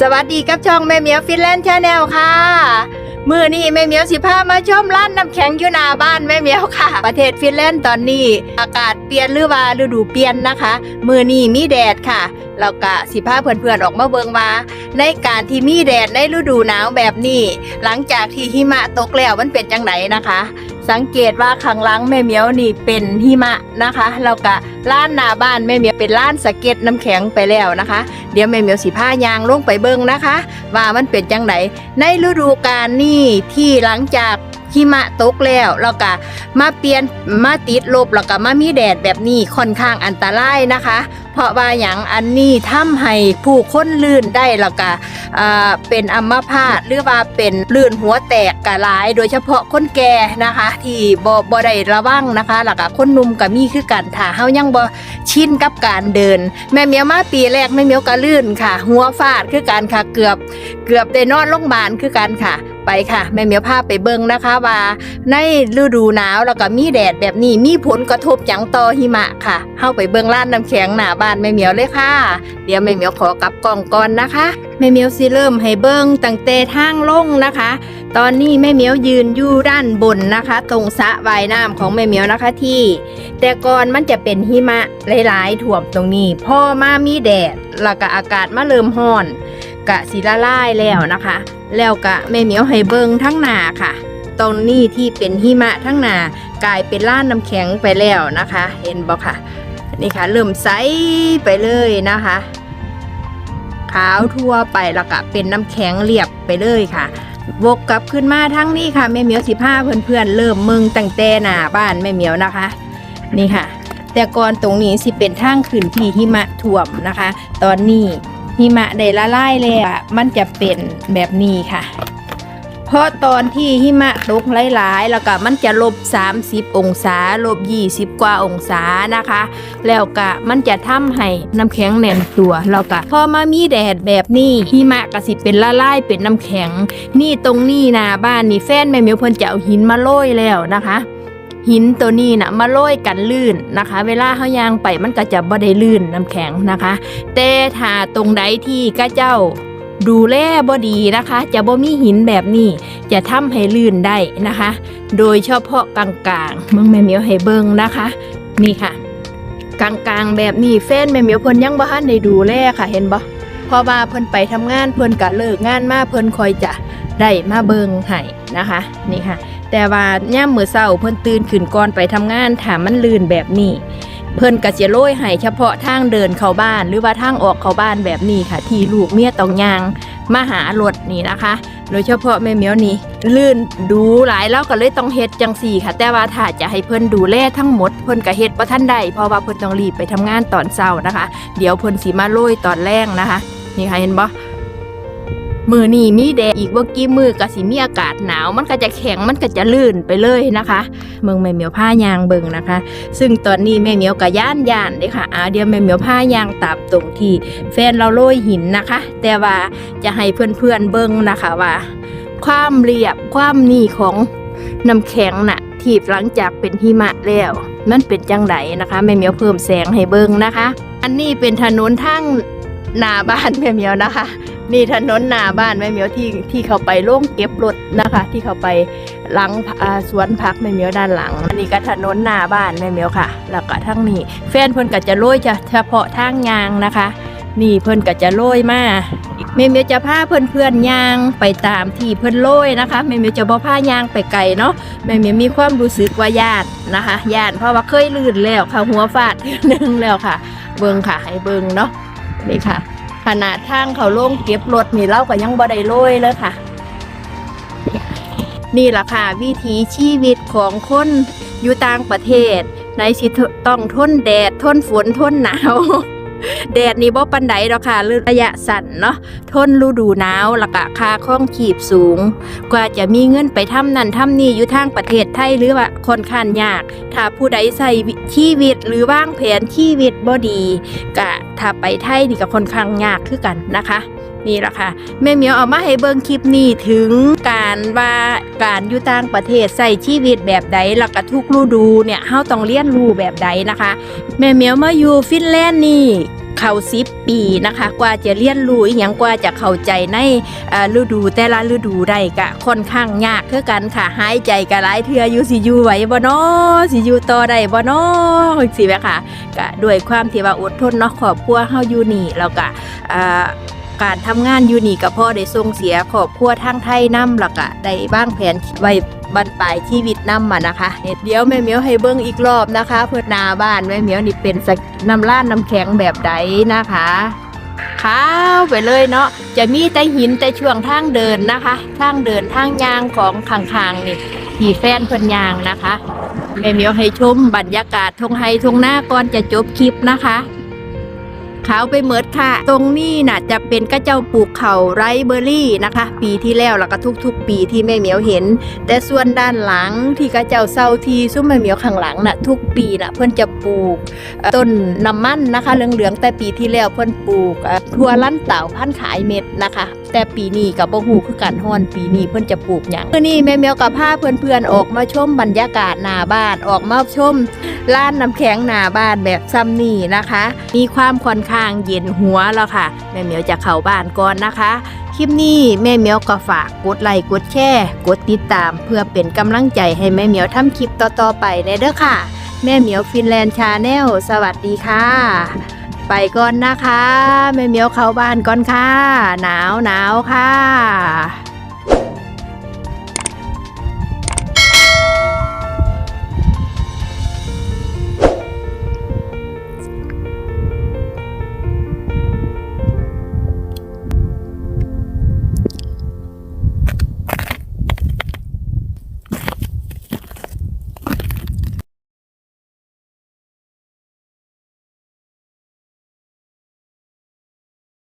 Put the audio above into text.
สวัสดีกับช่องแม่เหมียวฟินแลนด์ชาแนลค่ะมือนี้แม่เหมียวสิพามาชมร้านน้ำแข็งอยู่หน้าบ้านแม่เหมียวค่ะ ประเทศฟินแลนด์ตอนนี้ อากาศเปลี่ยนหรือว่าฤดูเปลี่ยนนะคะ มือนี้มีแดดค่ะแล้วก็สิพาเพื่อนๆออกมาเบิงว่าในการที่มีแดดในฤดูหนาวแบบนี้ หลังจากที่หิมะตกแล้วมันเป็นจังไหนนะคะ สังเกตว่าข้างหลังแม่เหมียวนี่เป็นหิมะนะคะแล้วก็ล้านหน้าบ้านแม่เหมียวเป็นล้านสะเก็ดน้ำแข็งไปแล้วนะคะ เดี๋ยวแม่เหมียวสีผ้ายางลงไปเบิ้งนะคะ ว่ามันเป็นจังไดในฤดูกาลนี้ที่หลังจาก หิมะตกแล้วแล้วก็มาเปลี่ยนมาติดลบแล้วก็มามีแดดแบบนี้ค่อนข้างอันตรายนะคะ เพราะว่าอย่างอันนี้ทำให้ผู้คนลื่นได้แล้วก็เป็นอัมพาตหรือว่าเป็นลื่นหัวแตกกะลาย โดยเฉพาะคนแก่นะคะ ที่บ่บ่ได้ระวังนะคะแล้วก็คนหนุ่มก็มีคือกันถ้าเฮายังบ่ชินกับการเดิน แม่เมียวมาปีแรกแม่เมียวก็ลื่นค่ะ หัวฟาดคือกันค่ะเกือบเกือบได้นอนโรงพยาบาลคือกันค่ะ ไปค่ะ แม่เหมียวพาไปเบิ่งนะคะว่า ในฤดูหนาวแล้วก็มีแดดแบบนี้มีผลกระทบจังต่อหิมะค่ะเข้าไปเบิ่งร้านน้ำแข็งหน้าบ้านแม่เหมียวเลยค่ะ เดี๋ยวแม่เหมียวขอกลับกล่องก่อนนะคะแม่เหมียวสิเริ่มให้เบิ่งตั้งแต่ทางลงนะคะ ตอนนี้แม่เหมียวยืนอยู่ด้านบนนะคะ ตรงสระว่ายน้ำของแม่เหมียวนะคะที่ แต่ก่อนมันจะเป็นหิมะหลายๆถ่วมตรงนี้พอมามีแดดแล้วก็อากาศมาเริ่มร้อน กะสีละลายแล้วนะคะ แล้วกะแม่เหมียวให้เบิงทั้งนาค่ะตรงนี้ที่เป็นหิมะทั้งนากลายเป็นล้านน้ำแข็งไปแล้วนะคะ เห็นบอกค่ะนี่ค่ะ เริ่มใสไปเลยนะคะ ขาวทั่วไปแล้วก็เป็นน้ำแข็งเรียบไปเลยค่ะวกกลับขึ้นมาทั้งนี้ค่ะแม่เหมียวสิบห้าเพื่อนๆเริ่มมึงตั้งแต่หน้าบ้านแม่เหมียวนะคะ นี่ค่ะ แต่ก่อนตรงนี้สิเป็นทางขึ้นที่หิมะท่วมนะคะ ตอนนี้ หิมะได้ละลายแล้วอะมันจะเป็นแบบนี้ค่ะ เพราะตอนที่หิมะตกหลายๆ แล้วก็มันจะลบ 30 องศาลบ 20 กว่าองศานะคะ แล้วก็มันจะทำให้น้ำแข็งแน่นตัวแล้วก็พอมามีแดดแบบนี้หิมะก็สิเป็นละลายเป็นน้ำแข็ง นี่ตรงนี้นาบ้านนี่แฟนแม่เมียวเพิ่นจะเอาหินมาโรยแล้วนะคะ หินตัวนี้นะมาโรยกันลื่นนะคะ เวลาเขายางไปมันก็จะบ่ได้ลื่นน้ำแข็งนะคะ แต่ถ้าตรงใดที่ก้าเจ้าดูแลบ่ดีนะคะ จะบ่มีหินแบบนี้ จะทำให้ลื่นได้นะคะ โดยเฉพาะกลางๆเมืองแม่เหมียวให้เบิ่งนะคะ นี่ค่ะ กลางๆแบบนี้แฟนแม่เหมียวเพิ่นยังบ่ทันได้ดูแลค่ะเห็นบ่พอว่าเพิ่นไปทำงานเพิ่นก็เลิกงานมาเพิ่นคอยจะได้มาเบิ่งให้นะคะ นี่ค่ะ แต่ว่าย่ามมือเช้าเพิ่นตื่นขึ้นก่อนไปทำงานถามันลื่นแบบนี้ เพิ่นก็จะโรยให้เฉพาะทางเดินเข้าบ้าน หรือว่าทางออกเข้าบ้านแบบนี้ค่ะ ที่ลูกเมียต้องยางมาหารถนี่นะคะ โดยเฉพาะแม่เมียวนี่ลื่นดูหลายแล้วก็เลยต้องเฮ็ดจังสี่ค่ะ แต่ว่าถ้าจะให้เพิ่นดูแลทั้งหมดเพิ่นก็เฮ็ดบ่ทันได้เพราะว่าเพิ่นต้องรีบไปทำงานตอนเช้านะคะ เดี๋ยวเพิ่นสิมาโรยตอนแรงนะคะ นี่ค่ะเห็นบ่ มือนี่มีแดดอีกเมื่อกี้มือก็สิมีอากาศหนาว มันก็จะแข็งมันก็จะลื่นไปเลยนะคะ เมืองแม่เหมียวผ้ายางเบิงนะคะ ซึ่งตอนนี้แม่เหมียวก็ย่านย่านเลยค่ะอาเดียวแม่เหมียวผ้ายางตามตรงที่แฟนเราโรยหินนะคะ แต่ว่าจะให้เพื่อนๆเบิงนะคะว่า ความเรียบความนี่ของน้ำแข็งน่ะที่หลังจากเป็นหิมะแล้วมันเป็นจังไดนะคะแม่เหมียวเพิ่มแสงให้เบิงนะคะ อันนี้เป็นถนนทางหน้าบ้านแม่เหมียวนะคะ นี่ถนนหน้าบ้านแม่เหมียวที่ที่เขาไปโล่งเก็บรถนะคะ ที่เขาไปหลังสวนพักแม่เหมียวด้านหลังอันนี้ก็ถนนหน้าบ้านแม่เหมียวค่ะ แล้วก็ทั้งนี้ แฟนเพิ่นก็จะโรยจะเฉพาะทางยางนะคะ นี่เพิ่นก็จะโรยมาแม่เหมียวจะพาเพื่อนเพื่อนยางไปตามที่เพิ่นโรยนะคะแม่เหมียวจะบ่พายางไปไกลเนาะแม่เหมียวมีความรู้สึกว่าญาตินะคะญาติเพราะว่าเคยลื่นแล้วค่ะหัวฟาดหนึงแล้วค่ะ เบิ่งค่ะให้เบิ่งเนาะนี่ค่ะ ขนาดทางเขาลงเก็บรถนี่เราก็ยังบ่ได้โรยเลยค่ะ นี่แหละค่ะ วิถีชีวิตของคนอยู่ต่างประเทศ ในสิต้องทนแดดทนฝนทนหนาว แดดนี่บ่ปันไดดอกค่ะระยะสั้นเนาะทนฤดูหนาวแล้วก็ค่าคล้องขีบสูง กว่าจะมีเงินไปทำนั่นทำนี่อยู่ทางประเทศไทยหรือว่าค่อนข้างยาก ถ้าผู้ใดใส่ชีวิตหรือวางแผนชีวิตบ่ดีก็ถ้าไปไทยนี่ก็ค่อนข้างยากคือกันนะคะนี่แหละค่ะแม่เหมียวเอามาให้เบิ่งคลิปนี้ถึงการว่าการอยู่ต่างประเทศใส่ชีวิตแบบใดแล้วก็ทุกฤดูเนี่ยเฮาต้องเรียนรู้แบบใดนะคะ แม่เหมียวมาอยู่ฟินแลนด์นี่ เข้าสิบปีนะคะ กว่าจะเรียนรู้อย่างกว่าจะเข้าใจในฤดูแต่ละฤดูได้ก็ค่อนข้างยากคือกันค่ะหายใจก็หลายเทืออยู่สิอยู่ไหวบ่นาะสิอยู่ต่อได้บ่นาะสิแม่ค่ะก็ด้วยความที่ว่าอดทนเนาะครอบครัวเฮาอยู่นี่แล้วก็การทำงานอยู่นี่ก็พอได้ส่งเสียครอบครัวทางไทยนํแล้วก็ได้วางแผนไว้ บรรปลายชีวิตน้ำมานะคะเดี๋ยวแม่เมียวให้เบิ่งอีกรอบนะคะ เพื่อนาบ้านแม่เมียวนี่เป็นสักน้ำล้านน้ำแข็งแบบใดนะคะขาวไปเลยเนาะจะมีแต่หินแต่ช่วงทางเดินนะคะทางเดินทางยางของข้างๆนี่ที่แฟนเพิ่นยางนะคะแม่เมียวให้ชมบรรยากาศทงไฮทงหน้าก่อนจะจบคลิปนะคะ ขาวไปเมิดค่ะ ตรงนี้น่ะจะเป็นกระเจ้าปลูกเขาไรเบอร์รี่นะคะ ปีที่แล้วแล้วก็ทุกๆ ปีที่แม่เหมียวเห็น แต่ส่วนด้านหลังที่กระเจ้าเซาทีซุ้มแม่เหมียวข้างหลังน่ะทุกปีน่ะเพื่อนจะปลูกต้นน้ำมันนะคะเหลืองๆแต่ปีที่แล้วเพื่อนปลูกทั่วลั่นเต่าพันขายเม็ดนะคะ แต่ปีนี้กับบ่ฮู้คือกันฮอนปีนี้เพิ่นจะปลูกหยังมื้อนี้แม่เมียวกับพาเพื่อนๆออกมาชมบรรยากาศหน้าบ้านออกมาชมร้านน้ำแข็งหน้าบ้านแบบซ้ำนี่นะคะ มีความค่อนข้างเย็นหัวแล้วค่ะ แม่เมียวจะเข้าบ้านก่อนนะคะคลิปนี้แม่เมียวก็ฝากกดไลค์กดแชร์กดติดตาม เพื่อเป็นกำลังใจให้แม่เมียวทำคลิปต่อๆไปในเด้อค่ะ แม่เหมียวฟินแลนด์ชาแนลสวัสดีค่ะ ไปก่อนนะคะแม่เมียวเข้าบ้านก่อนค่ะ หนาวหนาวค่ะ